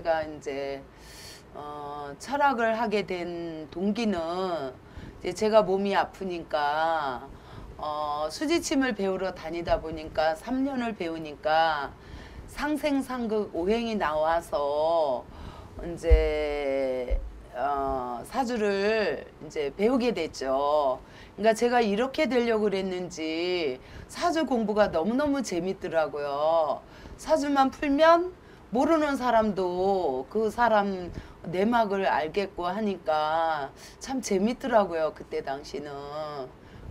제가 이제 어, 철학을 하게 된 동기는 이제 제가 몸이 아프니까 어, 수지침을 배우러 다니다 보니까 3년을 배우니까 상생상극 오행이 나와서 이제 어, 사주를 이제 배우게 됐죠. 그러니까 제가 이렇게 되려고 그랬는지 사주 공부가 너무너무 재밌더라고요. 사주만 풀면 모르는 사람도 그 사람 내막을 알겠고 하니까 참 재밌더라고요. 그때 당시는.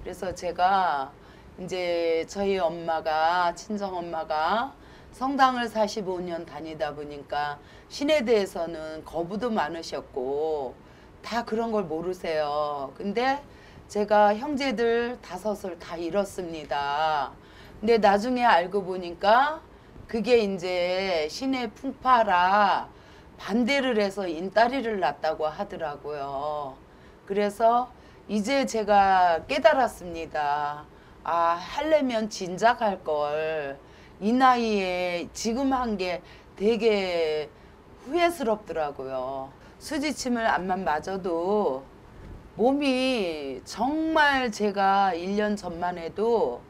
그래서 제가 이제 저희 엄마가 친정 엄마가 성당을 45년 다니다 보니까 신에 대해서는 거부도 많으셨고 다 그런 걸 모르세요. 근데 제가 형제들 다섯을 다 잃었습니다. 근데 나중에 알고 보니까 그게 이제 신의 풍파라 반대를 해서 인따리를 낳았다고 하더라고요. 그래서 이제 제가 깨달았습니다. 아, 하려면 진작 할 걸. 이 나이에 지금 한 게 되게 후회스럽더라고요. 수지침을 안만 맞아도 몸이 정말 제가 1년 전만 해도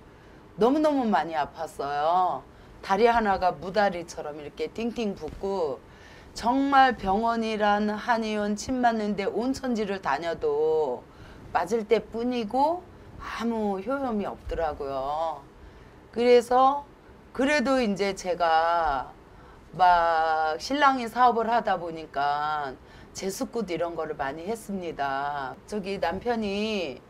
너무너무 많이 아팠어요. 다리 하나가 무다리처럼 이렇게 띵띵 붓고 정말 병원이란 한의원 침 맞는데 온천지를 다녀도 맞을 때 뿐이고 아무 효험이 없더라고요. 그래서 그래도 이제 제가 막 신랑이 사업을 하다 보니까 제수굿 이런 거를 많이 했습니다. 저기 남편이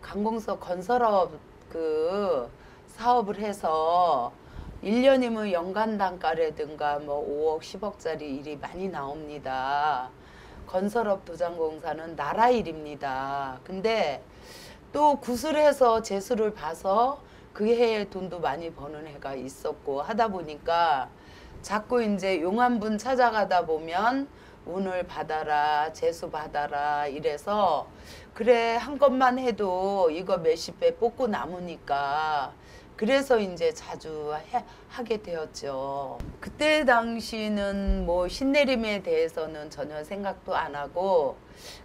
관공서 건설업 그 사업을 해서 1년이면 연간 단가라든가 뭐 5억, 10억짜리 일이 많이 나옵니다. 건설업 도장공사는 나라 일입니다. 근데 또 구슬해서 재수를 봐서 그 해에 돈도 많이 버는 해가 있었고 하다 보니까 자꾸 이제 용한분 찾아가다 보면 운을 받아라, 재수 받아라 이래서 그래 한 것만 해도 이거 몇십 배 뽑고 남으니까 그래서 이제 자주 해, 하게 되었죠. 그때 당시는 뭐 신내림에 대해서는 전혀 생각도 안 하고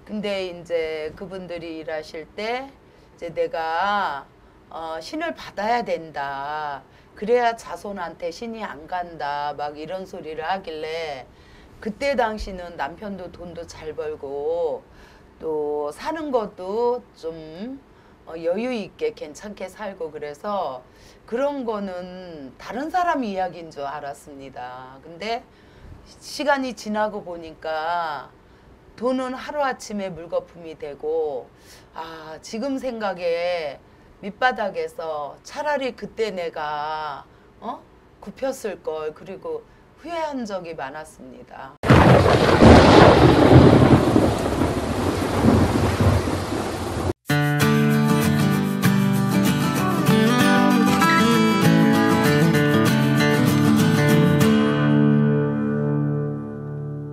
근데 이제 그분들이 일하실 때 이제 내가 어, 신을 받아야 된다. 그래야 자손한테 신이 안 간다. 막 이런 소리를 하길래 그때 당시는 남편도 돈도 잘 벌고 또 사는 것도 좀 어, 여유 있게 괜찮게 살고 그래서 그런 거는 다른 사람 이야기인 줄 알았습니다. 근데 시간이 지나고 보니까 돈은 하루아침에 물거품이 되고 아 지금 생각에 밑바닥에서 차라리 그때 내가 어 굽혔을 걸 그리고 후회한 적이 많았습니다.